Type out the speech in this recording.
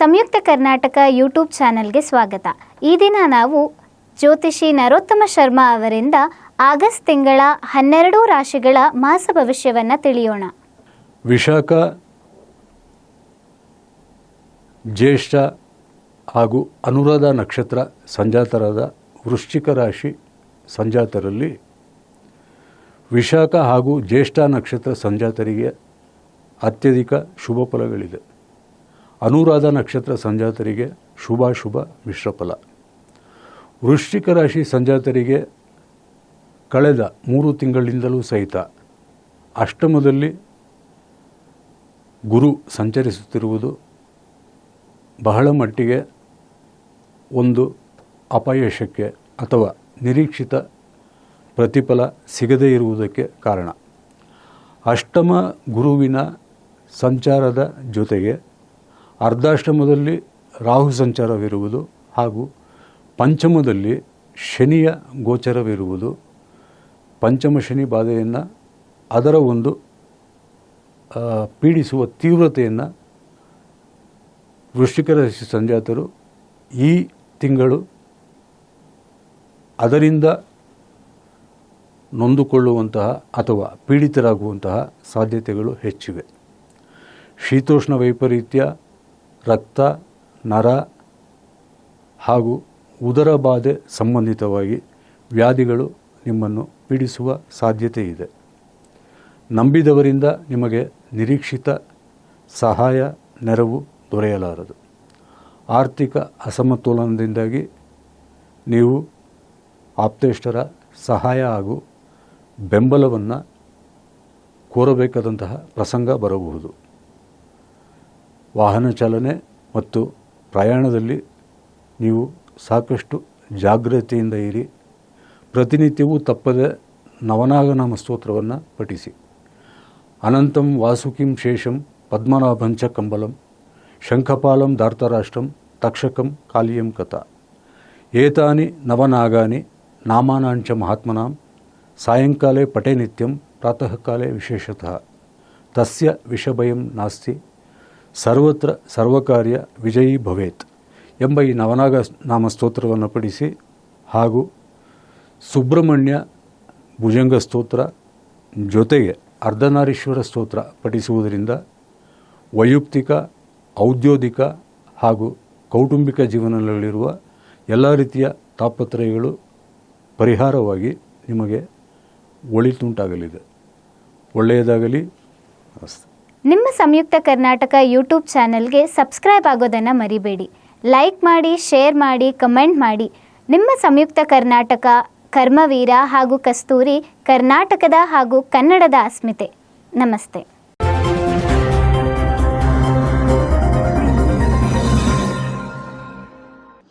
ಸಂಯುಕ್ತ Karnataka YouTube ಚಾನೆಲ್ಗೆ ಸ್ವಾಗತ. ಈ ದಿನ ನಾವು ಜ್ಯೋತಿಷಿ ನರೋತ್ತಮ ಶರ್ಮಾ ಅವರಿಂದ ಆಗಸ್ಟ್ ತಿಂಗಳ ಹನ್ನೆರಡು ರಾಶಿಗಳ ಮಾಸ ಭವಿಷ್ಯವನ್ನು ತಿಳಿಯೋಣ. ವಿಶಾಖ, ಜ್ಯೇಷ್ಠ ಹಾಗೂ ಅನುರಾಧ ನಕ್ಷತ್ರ ಸಂಜಾತರಾದ ವೃಶ್ಚಿಕ ರಾಶಿ ಸಂಜಾತರಲ್ಲಿ ವಿಶಾಖ ಹಾಗೂ ಜ್ಯೇಷ್ಠ ನಕ್ಷತ್ರ ಸಂಜಾತರಿಗೆ ಅತ್ಯಧಿಕ ಶುಭ ಫಲಗಳಿದೆ. ಅನುರಾಧ ನಕ್ಷತ್ರ ಸಂಜಾತರಿಗೆ ಶುಭಾಶುಭ ಮಿಶ್ರಫಲ ವೃಶ್ಚಿಕ ರಾಶಿ ಸಂಜಾತರಿಗೆ ಕಳೆದ ಮೂರು ತಿಂಗಳಿಂದಲೂ ಸಹಿತ ಅಷ್ಟಮದಲ್ಲಿ ಗುರು ಸಂಚರಿಸುತ್ತಿರುವುದು ಬಹಳ ಮಟ್ಟಿಗೆ ಒಂದು ಅಪಯಶಕ್ಕೆ ಅಥವಾ ನಿರೀಕ್ಷಿತ ಪ್ರತಿಫಲ ಸಿಗದೇ ಇರುವುದಕ್ಕೆ ಕಾರಣ. ಅಷ್ಟಮ ಗುರುವಿನ ಸಂಚಾರದ ಜೊತೆಗೆ ಅರ್ಧಾಷ್ಟಮದಲ್ಲಿ ರಾಹು ಸಂಚಾರವಿರುವುದು ಹಾಗೂ ಪಂಚಮದಲ್ಲಿ ಶನಿಯ ಗೋಚರವಿರುವುದು. ಪಂಚಮ ಶನಿ ಬಾಧೆಯನ್ನು ಅದರ ಒಂದು ಪೀಡಿಸುವ ತೀವ್ರತೆಯನ್ನು ವೃಶ್ಚಿಕ ರಾಶಿ ಸಂಜಾತರು ಈ ತಿಂಗಳು ಅದರಿಂದ ನೊಂದುಕೊಳ್ಳುವಂತಹ ಅಥವಾ ಪೀಡಿತರಾಗುವಂತಹ ಸಾಧ್ಯತೆಗಳು ಹೆಚ್ಚಿವೆ. ಶೀತೋಷ್ಣ ವೈಪರೀತ್ಯ ರಕ್ತ, ನರ ಹಾಗೂ ಉದರ ಬಾಧೆ ಸಂಬಂಧಿತವಾಗಿ ವ್ಯಾಧಿಗಳು ನಿಮ್ಮನ್ನು ಪೀಡಿಸುವ ಸಾಧ್ಯತೆ ಇದೆ. ನಂಬಿದವರಿಂದ ನಿಮಗೆ ನಿರೀಕ್ಷಿತ ಸಹಾಯ, ನೆರವು ದೊರೆಯಲಾರದು. ಆರ್ಥಿಕ ಅಸಮತೋಲನದಿಂದಾಗಿ ನೀವು ಆಪ್ತೇಷ್ಟರ ಸಹಾಯ ಹಾಗೂ ಬೆಂಬಲವನ್ನು ಕೋರಬೇಕಾದಂತಹ ಪ್ರಸಂಗ ಬರಬಹುದು. ವಾಹನ ಚಾಲನೆ ಮತ್ತು ಪ್ರಯಾಣದಲ್ಲಿ ನೀವು ಸಾಕಷ್ಟು ಜಾಗ್ರತೆಯಿಂದ ಇರಿ. ಪ್ರತಿನಿತ್ಯವೂ ತಪ್ಪದೆ ನವನಾಗನಾಮ ಸ್ತೋತ್ರವನ್ನು ಪಠಿಸಿ. ಅನಂತಂ ವಾಸುಕಿಂ ಶೇಷಂ ಪದ್ಮನಾಭಂಚ ಕಂಬಲಂ ಶಂಖಪಾಲಂ ಧಾರ್ತರಾಷ್ಟ್ರಂ ತಕ್ಷಕಂ ಕಾಲಿಯಂ ಕಥಾ. ಏತಾನಿ ನವನಾಗಾನಿ ನಾಮಾನಾಂಚ ಮಹಾತ್ಮನಾಂ ಸಾಯಂಕಾಲೇ ಪಟೆ ನಿತ್ಯಂ ಪ್ರಾತಃ ಕಾಲೇ ವಿಶೇಷತಃ. ತಸ್ಯ ವಿಷಭಯಂ ನಾಸ್ತಿ ಸರ್ವತ್ರ ಸರ್ವಕಾರ್ಯ ವಿಜಯಿ ಭವೇತ್ ಎಂಬ ಈ ನವನಾಗ ನಾಮ ಸ್ತೋತ್ರವನ್ನು ಪಡಿಸಿ ಹಾಗೂ ಸುಬ್ರಹ್ಮಣ್ಯ ಭುಜಂಗ ಸ್ತೋತ್ರ ಜೊತೆಗೆ ಅರ್ಧನಾರೀಶ್ವರ ಸ್ತೋತ್ರ ಪಠಿಸುವುದರಿಂದ ವೈಯಕ್ತಿಕ ಔದ್ಯೋಗಿಕ ಹಾಗೂ ಕೌಟುಂಬಿಕ ಜೀವನದಲ್ಲಿರುವ ಎಲ್ಲ ರೀತಿಯ ತಾಪತ್ರಯಗಳು ಪರಿಹಾರವಾಗಿ ನಿಮಗೆ ಒಳಿತುಂಟಾಗಲಿದೆ. ಒಳ್ಳೆಯದಾಗಲಿ. ನಮಸ್ತೆ. ನಿಮ್ಮ ಸಂಯುಕ್ತ ಕರ್ನಾಟಕ ಯೂಟ್ಯೂಬ್ ಚಾನೆಲ್ಗೆ ಸಬ್ಸ್ಕ್ರೈಬ್ ಆಗೋದನ್ನು ಮರಿಬೇಡಿ. ಲೈಕ್ ಮಾಡಿ, ಶೇರ್ ಮಾಡಿ, ಕಮೆಂಟ್ ಮಾಡಿ. ನಿಮ್ಮ ಸಂಯುಕ್ತ ಕರ್ನಾಟಕ, ಕರ್ಮವೀರ ಹಾಗೂ ಕಸ್ತೂರಿ ಕರ್ನಾಟಕದ ಹಾಗೂ ಕನ್ನಡದ ಅಸ್ಮಿತೆ. ನಮಸ್ತೆ.